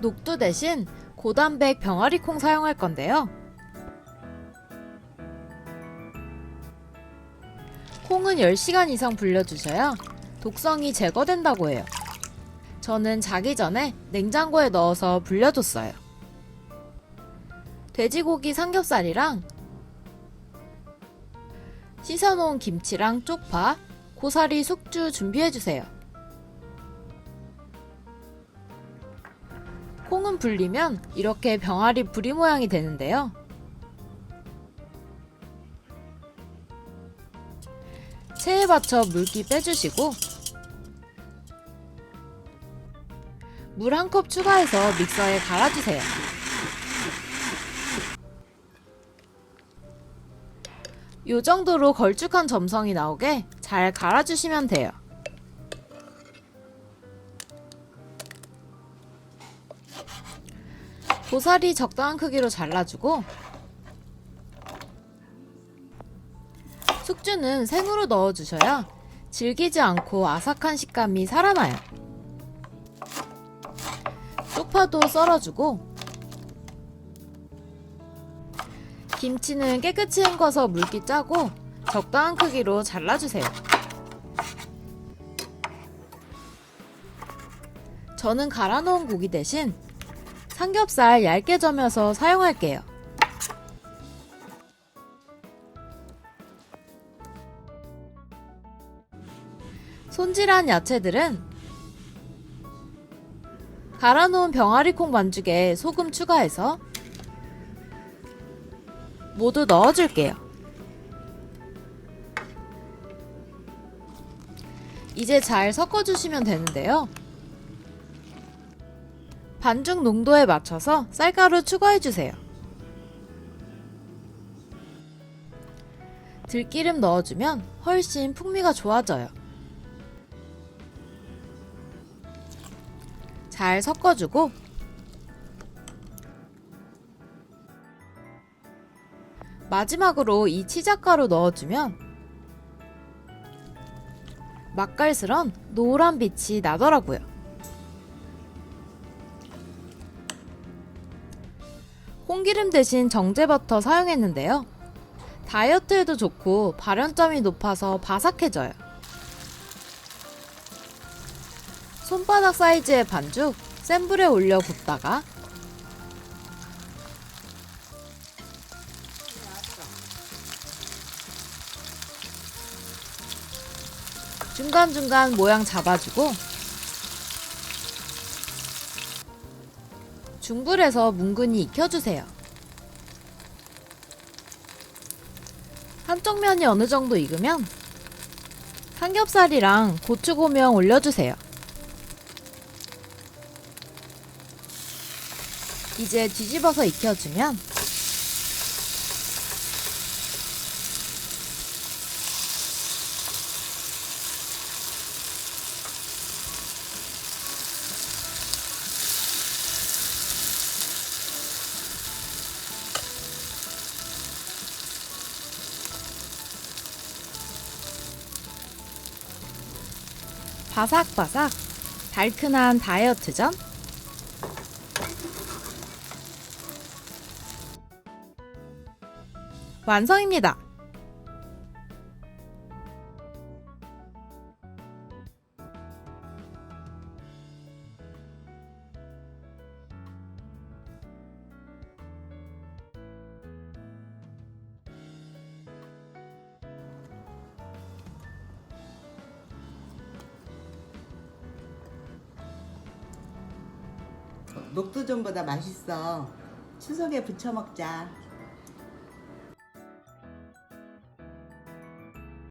녹두 대신 고단백 병아리콩 사용할 건데요. 콩은 10시간 이상 불려주셔야 독성이 제거된다고 해요. 저는 자기 전에 냉장고에 넣어서 불려뒀어요. 돼지고기 삼겹살이랑 씻어놓은 김치랑 쪽파, 고사리 숙주 준비해주세요. 콩은 불리면 이렇게 병아리 부리 모양이 되는데요. 체에 받쳐 물기 빼주시고 물 한 컵 추가해서 믹서에 갈아주세요. 요 정도로 걸쭉한 점성이 나오게 잘 갈아주시면 돼요. 고사리 적당한 크기로 잘라주고 숙주는 생으로 넣어주셔야 질기지 않고 아삭한 식감이 살아나요. 쪽파도 썰어주고 김치는 깨끗이 헹궈서 물기 짜고 적당한 크기로 잘라주세요. 저는 갈아 놓은 고기 대신 삼겹살 얇게 점여서 사용할게요. 손질한 야채들은 갈아 놓은 병아리콩 반죽에 소금 추가해서 모두 넣어줄게요. 이제 잘 섞어주시면 되는데요. 반죽 농도에 맞춰서 쌀가루 추가해주세요. 들기름 넣어주면 훨씬 풍미가 좋아져요. 잘 섞어주고 마지막으로 이 치작가루 넣어주면 맛깔스런 노란 빛이 나더라고요. 홍기름 대신 정제버터 사용했는데요. 다이어트에도 좋고 발연점이 높아서 바삭해져요. 손바닥 사이즈의 반죽 센 불에 올려 굽다가 중간중간 모양 잡아주고 중불에서 뭉근히 익혀주세요. 한쪽 면이 어느 정도 익으면 삼겹살이랑 고추고명 올려주세요. 이제 뒤집어서 익혀주면 바삭바삭 달큰한 다이어트 전 완성입니다. 녹두전보다 맛있어. 추석에 부쳐 먹자.